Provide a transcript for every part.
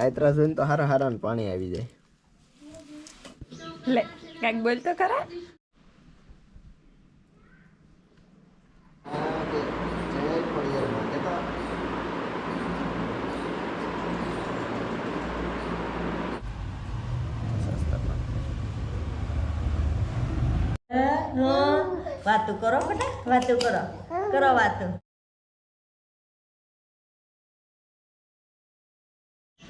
કાયતરા જોઈને તો હારા હારા પાણી આવી જાય. લે કાંઈક બોલ તો ખરા. વાતું કરો બેટા વાતું કરો. કરો વાતું.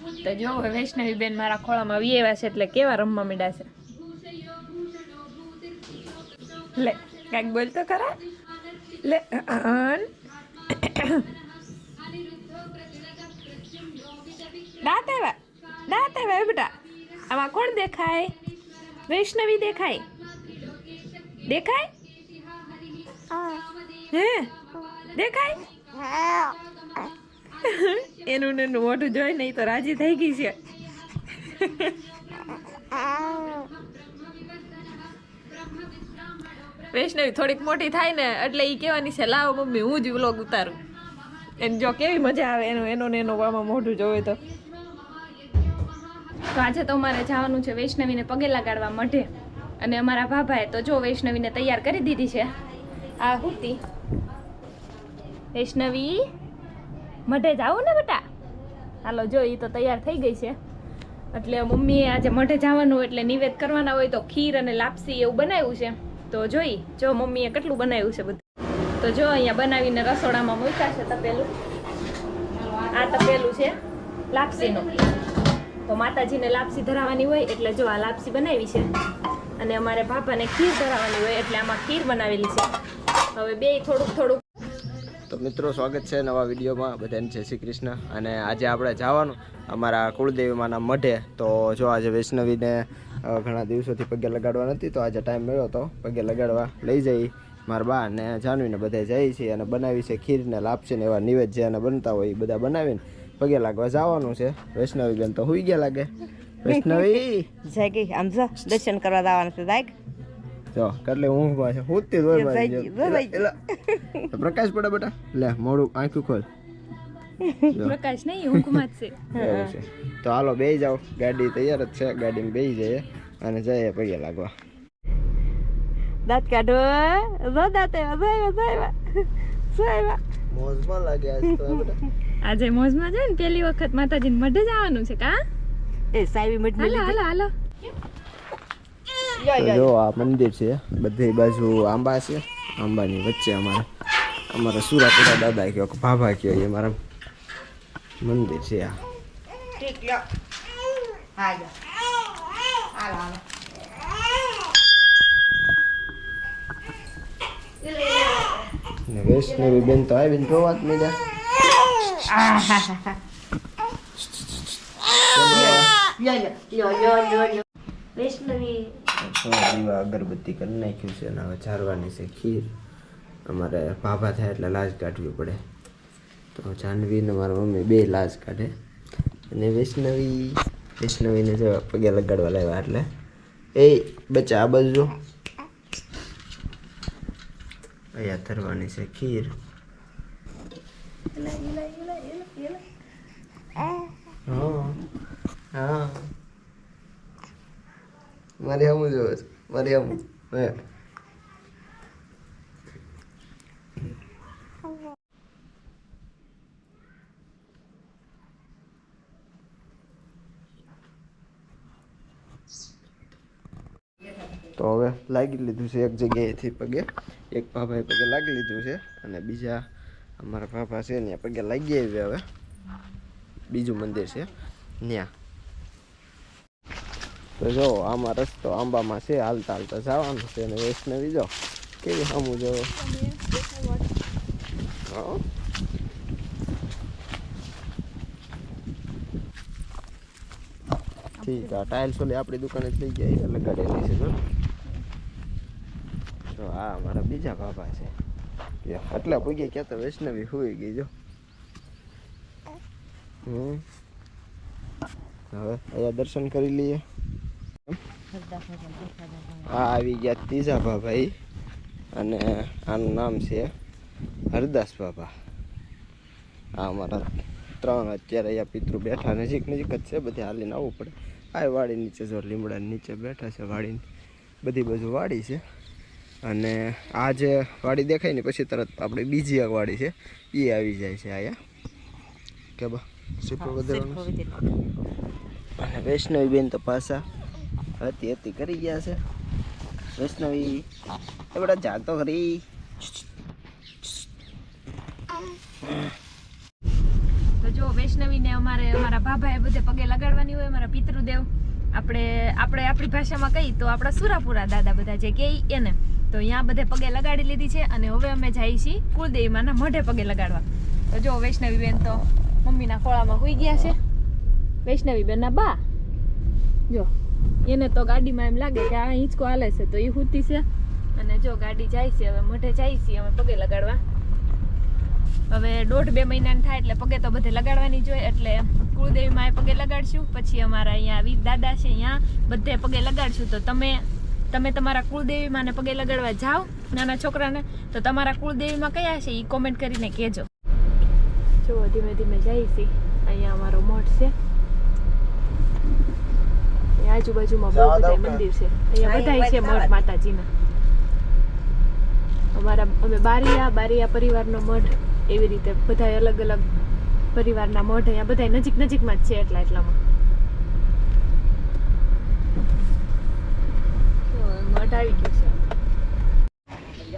તો જો હવે વૈષ્ણવી બેન મારા ખોળામાં આવ્યા છે એટલે કેવા રમવા માંડ્યા છે. લે કાંઈક બોલ તો ખરા. લે. દાંત આવ્યા. દાંત આવ્યા બેટા. આમાં કોણ દેખાય? વૈષ્ણવી દેખાય. દેખાય? હે. દેખાય? એનું એનું મોઢું જોઈ નહીં તો રાજી થઈ ગઈ છે. વૈષ્ણવી થોડીક મોટી થાય ને એટલે એ કહેવાની છે, લાવો મમ્મી, હું જ વ્લોગ ઉતારું. એને જો કેવી મજા આવે એનું એનું ને એનું આમાં મોઢું જોવે તો. તો આજે તો અમારે જવાનું છે વૈષ્ણવીને પગે લગાડવા મઢે. અને અમારા ભાભાએ તો જો વૈષ્ણવીને તૈયાર કરી દીધી છે. આ હુતી વૈષ્ણવી મઢે જાવું ને બેટા? હાલો, જો એ તો તૈયાર થઈ ગઈ છે. એટલે મમ્મીએ આજે મઢે જવાનું એટલે નિવેદ કરવાના હોય તો ખીર અને લાપસી એવું બનાવ્યું છે. તો જોઈ, જો મમ્મીએ કેટલું બનાવ્યું છે બધું. તો જો, અહીંયા બનાવીને રસોડામાં મૂક્યા છે તપેલું. આ તપેલું છે લાપસીનું. તો માતાજીને લાપસી ધરાવવાની હોય એટલે જો આ લાપસી બનાવી છે. અને અમારે ભાભાને ખીર ધરાવવાની હોય એટલે આમાં ખીર બનાવેલી છે. હવે બે થોડુંક થોડુંક તો મિત્રો સ્વાગત છે નવા વિડીયોમાં બધાને. જય શ્રી કૃષ્ણ. અને આજે આપણે જવાનું અમારા કુળદેવીમાંના મઢે. તો જો આજે વૈષ્ણવીને ઘણા દિવસોથી પગે લગાડવા નથી તો આજે ટાઈમ મળ્યો તો પગે લગાડવા લઈ જઈ. મારા બા ને જાનવીને બધા જઈએ છીએ અને બનાવી છે ખીરને લાપસીને એવા નિવેદ જે બનતા હોય એ બધા બનાવીને પગે લાગવા જવાનું છે. વૈષ્ણવી બેન તો હુઈ ગયા લાગે. વૈષ્ણવી! જય ગઈ આમ દર્શન કરવા જવાનું છે જો કેટલી ઊંઘમાં છે. હું જ તે જોઈ મારી પ્રકાશ પડે બેટા લે મોડું આંખું ખોલ. પ્રકાશ નહીં ઊંઘમાં જ છે. તો હાલો બે જાઓ. ગાડી તૈયાર જ છે. ગાડીમાં બેસી જઈએ અને જઈએ પગે લાગવા. દાંત કાઢો જો દાંત આવ્યા જો આવ્યા જો આવ્યા. મોજમાં લાગે આજ બેટા આજે મોજમાં જાય ને પહેલી વખત માતાજીને મઢે જવાનું છે કા? એ સાહેબી મઢ હાલો હાલો હાલો. જો આ મંદિર છે બધી બાજુ આંબા છે આંબાની વચ્ચે અમારા અમારા સુરાપુરા દાદા કયો કે ભાભા કયો એ મારા મંદિર છે આ ઠીક લ્યો હા લ્યો હાલો હાલો ને વૈષ્ણવી બેન તો આવીને જોવા જ મળ્યા લ્યો લ્યો લ્યો લ્યો લ્યો લ્યો વૈષ્ણવી સો દીવા અગરબત્તી કરી નાખ્યું છે અને હવે ચારવાની છે ખીર. અમારે ભાભા થાય એટલે લાજ કાઢવી પડે. તો જાહ્નવી ને મારા મમ્મી બે લાજ કાઢે. અને વૈષ્ણવી વૈષ્ણવીને જો પગે લગાડવા લાવ્યા એટલે. એ બચ્ચા આ બાજુ. અહીંયા ધરવાની છે ખીર. હા હા. મારે હમું જોવે છે મારે હમું હે તો હવે લાગી લીધું છે એક જગ્યાએથી પગે. એક ભાભાએ પગે લાગી લીધું છે અને બીજા અમારા ભાભા છે ત્યાં પગે લાગી આવી હવે. બીજું મંદિર છે ત્યાં તો જો, આમાં રસ્તો આંબામાં છે, હાલતા હાલતા જવાનું છે અને વૈષ્ણવી જો. કેવી સામું જો. ઠીક, આ ટાઇલ્સ ઓલી આપણી દુકાને થઈ ગયા, એ લગાડેલી છે જો. તો આ મારા બીજા બાબા છે. એટલે પગે ક્યાં તો વૈષ્ણવી હોઈ ગઈ જો. હવે અહીંયા દર્શન કરી લઈએ. આ આવી ગયા ત્રીજા ભાભાઈ અને આનું નામ છે હરદાસ બાબા. આ અમારા ત્રણ અત્યારે અહીંયા પિતૃ બેઠા નજીક નજીક જ છે બધે હાલીને આવવું પડે. આ વાડી નીચે જો લીમડાની નીચે બેઠા છે વાડીની બધી બાજુ વાડી છે. અને આ જે વાડી દેખાય ને પછી તરત આપણે બીજી એક વાડી છે એ આવી જાય છે અહીંયા. કે બા સીપો વધારવાનું અને વૈષ્ણવીબેન તો પાછા હતી હતી કરી ગયા છે. વૈષ્ણવી, એ બધા જાતો કરી તો જો વૈષ્ણવીને અમારે અમારા ભાભાએ બધે પગે લગાડવાની હોય, અમારા પિતૃદેવ. આપણે આપણે આપણી ભાષામાં કહી તો આપણા સુરાપુરા દાદા બધા જે કે એને. તો અહીંયા બધે પગે લગાડી લીધી છે અને હવે અમે જઈએ છીએ કુળદેવી માના મોઢે પગે લગાડવા. તો જો વૈષ્ણવી બેન તો મમ્મીના ખોળામાં હોઈ ગયા છે. વૈષ્ણવી બેનના બા. જો. એને તો ગાડીમાં એમ લાગે કે આ હિંચકો હાલે છે, તો એ હુતી છે. અને જો ગાડી જાય છે, હવે મોઢે જાય છે, અમે પગે લગાડવા. હવે દોઢ બે મહિનાની થાય એટલે પગે તો બધે લગાડવાની જોઈએ એટલે કુળદેવી માએ પગે લગાડશું. પછી અમારા અહીંયા વીર દાદા છે, અહીંયા બધે પગે લગાડશું. તો તમે તમે તમારા કુળદેવી માને પગે લગાડવા જાઓ, નાના છોકરાને. તો તમારા કુળદેવીમાં કયા છે એ કોમેન્ટ કરીને કહેજો. જો ધીમે ધીમે જાય છે. અહીંયા અમારો મઠ છે. આજુબાજુમાં બહુ બધા મંદિર છે. અહીંયા બધાય છે મઠ માતાજીના. અમારા અમે બારિયા બારિયા પરિવારનો મઠ એવી રીતે બધા અલગ અલગ પરિવારના મઠ અહીંયા બધા નજીક નજીકમાં જ છે એટલા એટલામાં. તો મઠ આવી ગયું છે.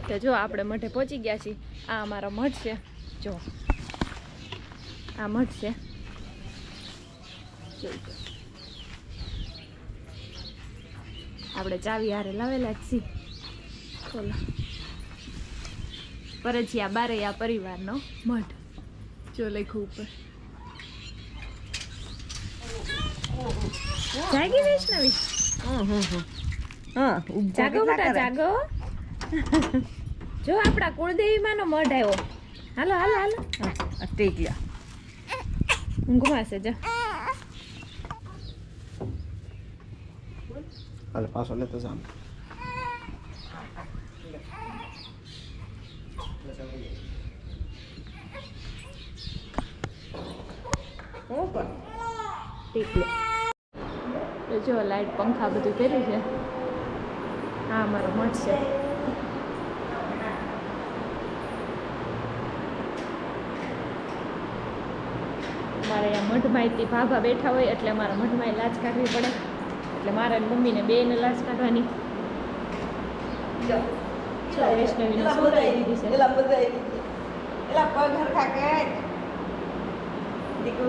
તો જો આપણે મઠે પહોંચી ગયા છીએ. આ અમારો મઠ છે. જો. આ મઠ છે. જોઈ લો. આપણે ચાવી હારે લાવેલા જ છીએ. બોલો પરજિયા બારૈયા પરિવારનો મઢ. જો લેખું ઉપર. જાગી વૈષ્ણવી જાગો બેટા જાગો. જો આપણા કુળદેવી માનો મઢ આવ્યો. હાલો હાલો હાલો. ઊંઘમાં છે જો. હાલ paso lento તો જો લાઈટ પંખા બધું કર્યું છે. હા અમારો મઠ છે. મારે અહીંયા મઠમાં એટલી ભાભા બેઠા હોય એટલે મારા મઠમાં લાજ કાઢવી પડે. એટલે મારા ને મમ્મીને બેને લાશ કાઢવાની. વૈષ્ણવીને સુવડાવી દીધી છે. એલા પગ હરખા કે દીકુ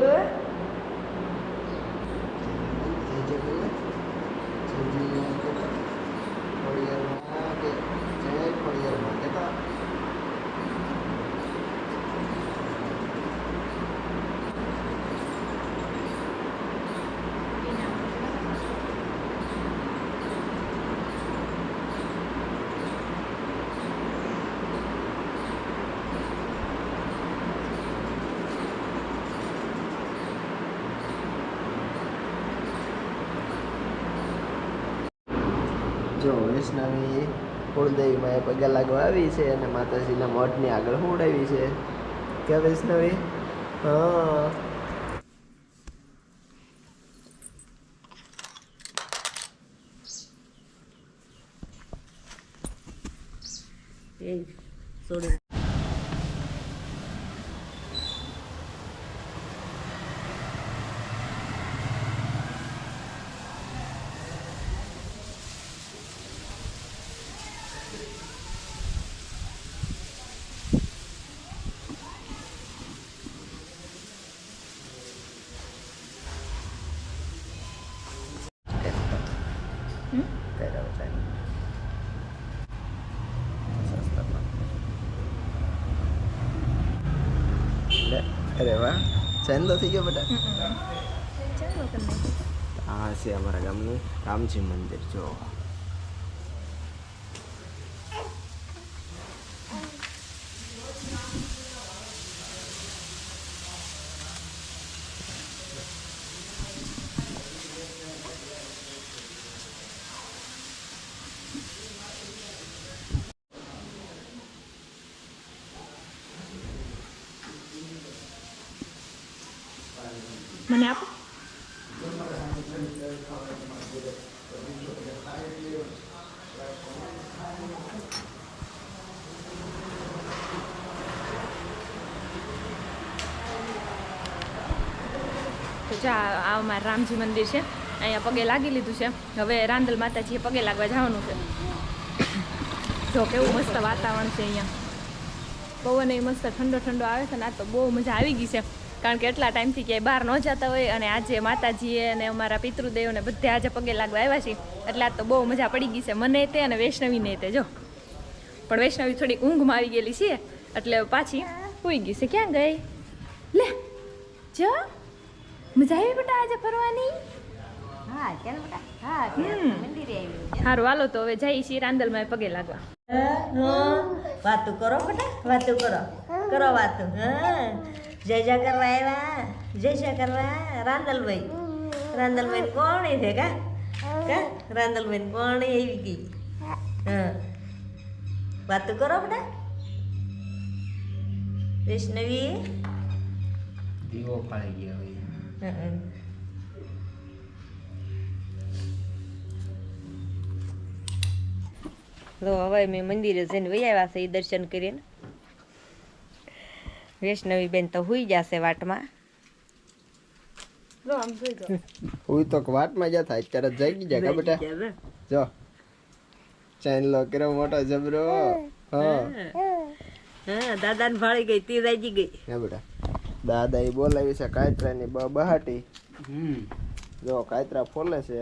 જો વૈષ્ણવી કુળદેવીમાં એ પગે લાગવા આવી છે અને માતાજીના મઠની આગળ હુડાવી છે. કે વૈષ્ણવી? હા. છોડી કર્યા. લે અરે વાહ ચેન્દો થઈ ગયો બેટા. ચાલો આ છે અમારા ગામનું રામજી મંદિર જો. મને આપો. આ મારા રામજી મંદિર છે. અહીંયા પગે લાગી લીધું છે. હવે રાંદલ માતાજીએ પગે લાગવા જવાનું છે. જો કેવું મસ્ત વાતાવરણ છે અહીંયા. પવન એ મસ્ત ઠંડો ઠંડો આવે છે ને આ તો બહુ મજા આવી ગઈ છે. કારણ કે એટલા ટાઈમથી ક્યાંય બહાર ન જતા હોય અને આજે માતાજીએ અને અમારા પિતૃદેવને બધે આજે પગે લાગવા આવ્યા છીએ. એટલે આજ તો બહુ મજા પડી ગઈ છે. મને તે અને વૈષ્ણવીને તે જો. પણ વૈષ્ણવી થોડી ઊંઘમાં આવી ગયેલી છે. એટલે પાછી સુઈ ગઈ છે. ક્યાં ગઈ? લે જો. મજા આવી બેટા આજે ફરવાની? હા ચાલ બેટા. હા મંદિરે આવી સારું હાલો તો હવે જઈ છીએ રાંદલમાં પગે લાગવા. વાતું કરો બેટા વાતું કરો. કરો વાતું. હા. જય જય કરવા આવ્યા જય જય કરવા રાંદલભાઈ રાંદલભાઈ કોણ છે કા? કા? રાંદલભાઈ કોણ આવી ગઈ? હા. વાત કરો બધા વૈષ્ણવી. દીવો પાડી ગયા હોય. તો હવે મેં મંદિરે જઈને વૈયા આવ્યા છે એ દર્શન કરીને. વૈષ્ણવી બેન તો હુઈ જશે વાટમાં. જો આમ જોઈ જો હું તો વાટમાં જતા અત્યારે જાગી જાય બેટા જો. ચેન લો કેરો મોટો જબરો. હા. હા દાદાને ભાળી ગઈ તી રાજી ગઈ. હે બેટા. દાદા એ બોલાવી છે કાયતરાની બ બહાટી. જો કાયતરા ફોલે છે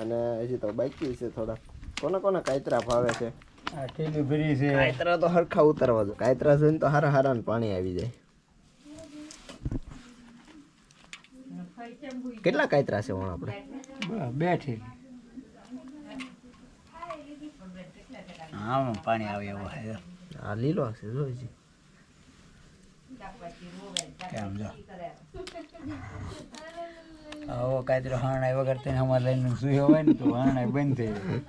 અને હજી તો બાકી છે થોડા કોને કોને કાયતરા ભાવે છે? આ ઠેલી ભરી છે. કાયતરા તો હરખા ઉતારવા દો. કાયત્રા જોઈને તો હારા હારા પાણી આવી જાય. કેટલા કાયતરા છે વણ આપણે? બ- આમાં પાણી આવે એવો છે આ લીલો છે જો. હજી કેમ જો? આવો કાંઈ હરણાઈ વગર તેને અમારે લઈને સુઈ હોય ને તો હરણાઈ બંધ થઈ જાય.